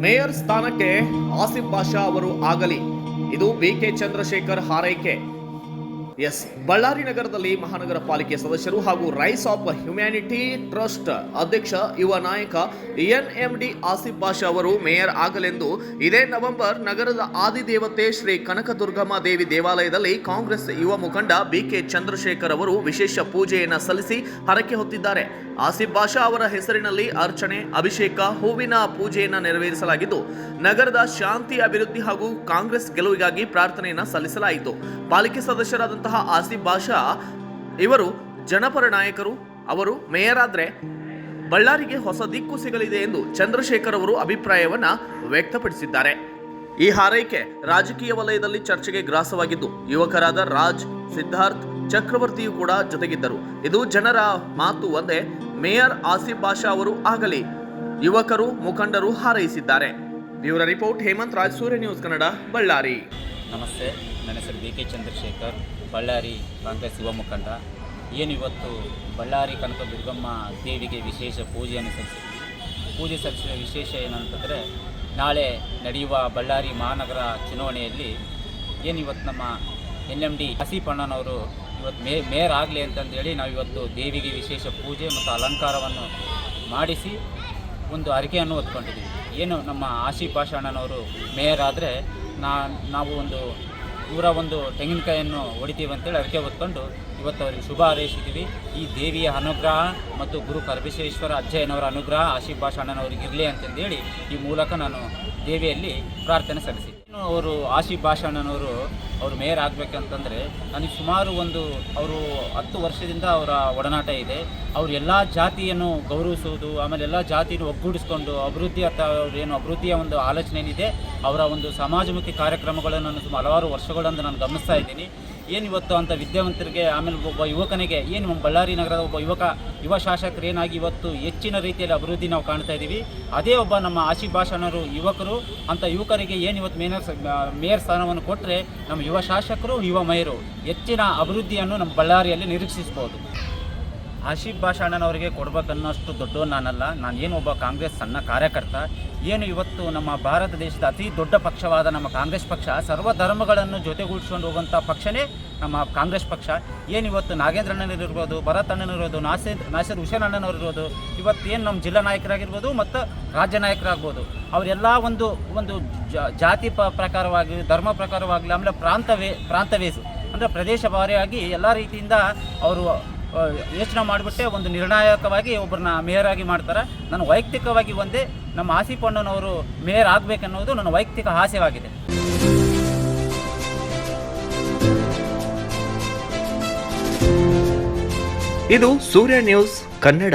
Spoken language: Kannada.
ಮೇಯರ್ ಸ್ಥಾನಕ್ಕೆ ಆಸಿಫ್ ಬಾಷಾ ಅವರು ಆಗಲಿ. ಇದು ಬಿಕೆ ಚಂದ್ರಶೇಖರ್ ಹಾರೈಕೆ. ಎಸ್, ಬಳ್ಳಾರಿ ನಗರದಲ್ಲಿ ಮಹಾನಗರ ಪಾಲಿಕೆ ಸದಸ್ಯರು ಹಾಗೂ ರೈಸ್ ಆಫ್ ಹ್ಯುಮ್ಯಾನಿಟಿ ಟ್ರಸ್ಟ್ ಅಧ್ಯಕ್ಷ ಯುವ ನಾಯಕ N M D Asif Basha ಅವರು ಮೇಯರ್ ಆಗಲೆಂದು ಇದೇ ನವೆಂಬರ್ ನಗರದ ಆದಿದೇವತೆ ಶ್ರೀ ಕನಕದುರ್ಗಮ್ಮ ದೇವಿ ದೇವಾಲಯದಲ್ಲಿ ಕಾಂಗ್ರೆಸ್ ಯುವ ಮುಖಂಡ ಬಿಕೆ ಚಂದ್ರಶೇಖರ್ ಅವರು ವಿಶೇಷ ಪೂಜೆಯನ್ನು ಸಲ್ಲಿಸಿ ಹರಕೆ ಹೊತ್ತಿದ್ದಾರೆ. ಆಸಿಫ್ ಬಾಷಾ ಅವರ ಹೆಸರಿನಲ್ಲಿ ಅರ್ಚನೆ, ಅಭಿಷೇಕ, ಹೂವಿನ ಪೂಜೆಯನ್ನು ನೆರವೇರಿಸಲಾಗಿದ್ದು, ನಗರದ ಶಾಂತಿ ಅಭಿವೃದ್ಧಿ ಹಾಗೂ ಕಾಂಗ್ರೆಸ್ ಗೆಲುವಿಗಾಗಿ ಪ್ರಾರ್ಥನೆಯನ್ನು ಸಲ್ಲಿಸಲಾಯಿತು. ಪಾಲಿಕೆ ಸದಸ್ಯರಾದಂತಹ ಆಸಿಫ್ ಬಾಷಾ ಇವರು ಜನಪರ ನಾಯಕರು, ಅವರು ಮೇಯರ್ ಆದ್ರೆ ಬಳ್ಳಾರಿಗೆ ಹೊಸ ದಿಕ್ಕು ಸಿಗಲಿದೆ ಎಂದು ಚಂದ್ರಶೇಖರ್ ಅವರು ಅಭಿಪ್ರಾಯವನ್ನ ವ್ಯಕ್ತಪಡಿಸಿದ್ದಾರೆ. ಈ ಹಾರೈಕೆ ರಾಜಕೀಯ ವಲಯದಲ್ಲಿ ಚರ್ಚೆಗೆ ಗ್ರಾಸವಾಗಿದ್ದು, ಯುವಕರಾದ ರಾಜ್, ಸಿದ್ಧಾರ್ಥ್, ಚಕ್ರವರ್ತಿಯು ಕೂಡ ಜೊತೆಗಿದ್ದರು. ಇದು ಜನರ ಮಾತು ಒಂದೇ, ಮೇಯರ್ ಆಸಿಫ್ ಬಾಷಾ ಅವರು ಆಗಲಿ, ಯುವಕರು, ಮುಖಂಡರು ಹಾರೈಸಿದ್ದಾರೆ. ಇವರ ರಿಪೋರ್ಟ್ ಹೇಮಂತ್ ರಾಜ್, ಸೂರ್ಯ ನ್ಯೂಸ್ ಕನ್ನಡ, ಬಳ್ಳಾರಿ. ನಮಸ್ತೆ. ನನ್ನ ಹೆಸರು ಬಿ ಕೆ ಚಂದ್ರಶೇಖರ್. ಬಳ್ಳಾರಿ ಕಾಂಗ್ರೆಸ್ ಯುವ ಮುಖಂಡ. ಏನು ಇವತ್ತು ಬಳ್ಳಾರಿ ಕನಕ ದುರ್ಗಮ್ಮ ದೇವಿಗೆ ವಿಶೇಷ ಪೂಜೆಯನ್ನು ಸಲ್ಲಿಸಿದ್ವಿ ಪೂಜೆ ಸಲ್ಲಿಸಿದ ವಿಶೇಷ ಏನಂತಂದರೆ, ನಾಳೆ ನಡೆಯುವ ಬಳ್ಳಾರಿ ಮಹಾನಗರ ಚುನಾವಣೆಯಲ್ಲಿ ಏನು ಇವತ್ತು ನಮ್ಮ ಎನ್ ಎಂ ಡಿ ಹಸಿಪಣ್ಣನವರು ಇವತ್ತು ಮೇ, ಮೇಯರ್ ಆಗಲಿ ಅಂತಂದೇಳಿ ನಾವು ಇವತ್ತು ದೇವಿಗೆ ವಿಶೇಷ ಪೂಜೆ ಮತ್ತು ಅಲಂಕಾರವನ್ನು ಮಾಡಿಸಿ ಒಂದು ಅರಿಕೆಯನ್ನು ಹೊತ್ಕೊಂಡಿದ್ದೀವಿ. ಏನು ನಮ್ಮ ಆಶಿ ಭಾಷಾ ಅಣ್ಣನವರು ಮೇಯರ್ ಆದರೆ ನಾ ನಾವು ಒಂದು ಇವರ ಒಂದು ತೆಂಗಿನಕಾಯಿಯನ್ನು ಹೊಡಿತೀವಿ ಅಂತೇಳಿ ಅದಕ್ಕೆ ಹೊತ್ಕೊಂಡು ಇವತ್ತು ಅವರಿಗೆ ಶುಭ ಹಾರೈಸಿದ್ದೀವಿ. ಈ ದೇವಿಯ ಅನುಗ್ರಹ ಮತ್ತು ಗುರು ಕರ್ಬಿಸೇಶ್ವರ ಅಜ್ಜಯ್ಯನವರ ಅನುಗ್ರಹ ಆಶೀಫ್ ಅಣ್ಣನವರಿಗೆ ಇರಲಿ ಅಂತಂದೇಳಿ ಈ ಮೂಲಕ ನಾನು ದೇವಿಯಲ್ಲಿ ಪ್ರಾರ್ಥನೆ ಸಲ್ಲಿಸಿ. ಅವರು ಆಶಿ ಭಾಷಾ ಅಣ್ಣನವರು ಅವರು ಮೇಯರ್ ಆಗಬೇಕಂತಂದರೆ ನನಗೆ ಸುಮಾರು ಒಂದು ಅವರು ಹತ್ತು ವರ್ಷದಿಂದ ಅವರ ಒಡನಾಟ ಇದೆ. ಅವರು ಎಲ್ಲ ಜಾತಿಯನ್ನು ಗೌರವಿಸುವುದು, ಆಮೇಲೆ ಎಲ್ಲ ಜಾತಿಯನ್ನು ಒಗ್ಗೂಡಿಸ್ಕೊಂಡು ಅಭಿವೃದ್ಧಿ ಅಥವಾ ಅವ್ರ ಏನು ಅಭಿವೃದ್ಧಿಯ ಒಂದು ಆಲೋಚನೆ ಏನಿದೆ ಅವರ ಒಂದು ಸಮಾಜಮುಖಿ ಕಾರ್ಯಕ್ರಮಗಳನ್ನು ನಾನು ಸುಮಾರು ಹಲವಾರು ವರ್ಷಗಳಿಂದ ನಾನು ಗಮನಿಸ್ತಾ ಇದ್ದೀನಿ. ಏನು ಇವತ್ತು ಅಂತ ವಿದ್ಯಾವಂತರಿಗೆ, ಆಮೇಲೆ ಒಬ್ಬ ಯುವಕನಿಗೆ, ಏನು ಬಳ್ಳಾರಿ ನಗರದ ಒಬ್ಬ ಯುವಕ, ಯುವ ಶಾಸಕರು ಏನಾಗಿ ಇವತ್ತು ಹೆಚ್ಚಿನ ರೀತಿಯಲ್ಲಿ ಅಭಿವೃದ್ಧಿ ನಾವು ಕಾಣ್ತಾ ಇದ್ದೀವಿ ಅದೇ ಒಬ್ಬ ನಮ್ಮ ಆಶಿ ಭಾಷಣರು ಯುವಕರು, ಅಂತ ಯುವಕರಿಗೆ ಏನು ಇವತ್ತು ಮೇಯರ್ ಮೇಯರ್ ಸ್ಥಾನವನ್ನು ಕೊಟ್ಟರೆ ನಮ್ಮ ಯುವ ಶಾಸಕರು, ಯುವ ಮೇಯರು ಹೆಚ್ಚಿನ ಅಭಿವೃದ್ಧಿಯನ್ನು ನಮ್ಮ ಬಳ್ಳಾರಿಯಲ್ಲಿ ನಿರೀಕ್ಷಿಸ್ಬೋದು. ಆಶೀಫ್ ಭಾಷಣ್ಣನವರಿಗೆ ಕೊಡ್ಬೇಕನ್ನೋಷ್ಟು ದೊಡ್ಡ ನಾನಲ್ಲ. ನಾನು ಏನು ಒಬ್ಬ ಕಾಂಗ್ರೆಸ್ ಸಣ್ಣ ಕಾರ್ಯಕರ್ತ. ಏನು ಇವತ್ತು ನಮ್ಮ ಭಾರತ ದೇಶದ ಅತಿ ದೊಡ್ಡ ಪಕ್ಷವಾದ ನಮ್ಮ ಕಾಂಗ್ರೆಸ್ ಪಕ್ಷ, ಸರ್ವ ಧರ್ಮಗಳನ್ನು ಜೊತೆಗೂಡಿಸ್ಕೊಂಡು ಹೋಗುವಂಥ ಪಕ್ಷನೇ ನಮ್ಮ ಕಾಂಗ್ರೆಸ್ ಪಕ್ಷ. ಏನು ಇವತ್ತು ನಾಗೇಂದ್ರ ಅಣ್ಣನಿರ್ಬೋದು ಭರತ್ ಅಣ್ಣನಿರ್ಬೋದು ನಾಸೀರ್ ನಾಸೀರ್ ಇರ್ಬೋದು, ಇವತ್ತು ಏನು ನಮ್ಮ ಜಿಲ್ಲಾ ನಾಯಕರಾಗಿರ್ಬೋದು ಮತ್ತು ರಾಜ್ಯ ನಾಯಕರಾಗ್ಬೋದು. ಅವರೆಲ್ಲ ಒಂದು ಒಂದು ಜಾತಿ ಪ, ಪ್ರಕಾರವಾಗಿ, ಧರ್ಮ ಪ್ರಕಾರವಾಗಲಿ ಆಮೇಲೆ ಪ್ರಾಂತವೇ ಪ್ರಾಂತವೇಸು ಅಂದರೆ ಪ್ರದೇಶ ಭಾರಿಯಾಗಿ ಎಲ್ಲ ರೀತಿಯಿಂದ ಅವರು ಯೋಚನೆ ಮಾಡಿಬಿಟ್ಟೆ, ಒಂದು ನಿರ್ಣಾಯಕವಾಗಿ ಒಬ್ಬರನ್ನ ಮೇಯರ್ ಆಗಿ ಮಾಡ್ತಾರೆ. ನಾನು ವೈಯಕ್ತಿಕವಾಗಿ ಒಂದೇ, ನಮ್ಮ ಆಸಿಫ್ ಅಣ್ಣನವರು ಮೇಯರ್ ಆಗಬೇಕನ್ನೋದು ನನ್ನ ವೈಯಕ್ತಿಕ ಆಸೆವಾಗಿದೆ. ಇದು ಸೂರ್ಯ ನ್ಯೂಸ್ ಕನ್ನಡ.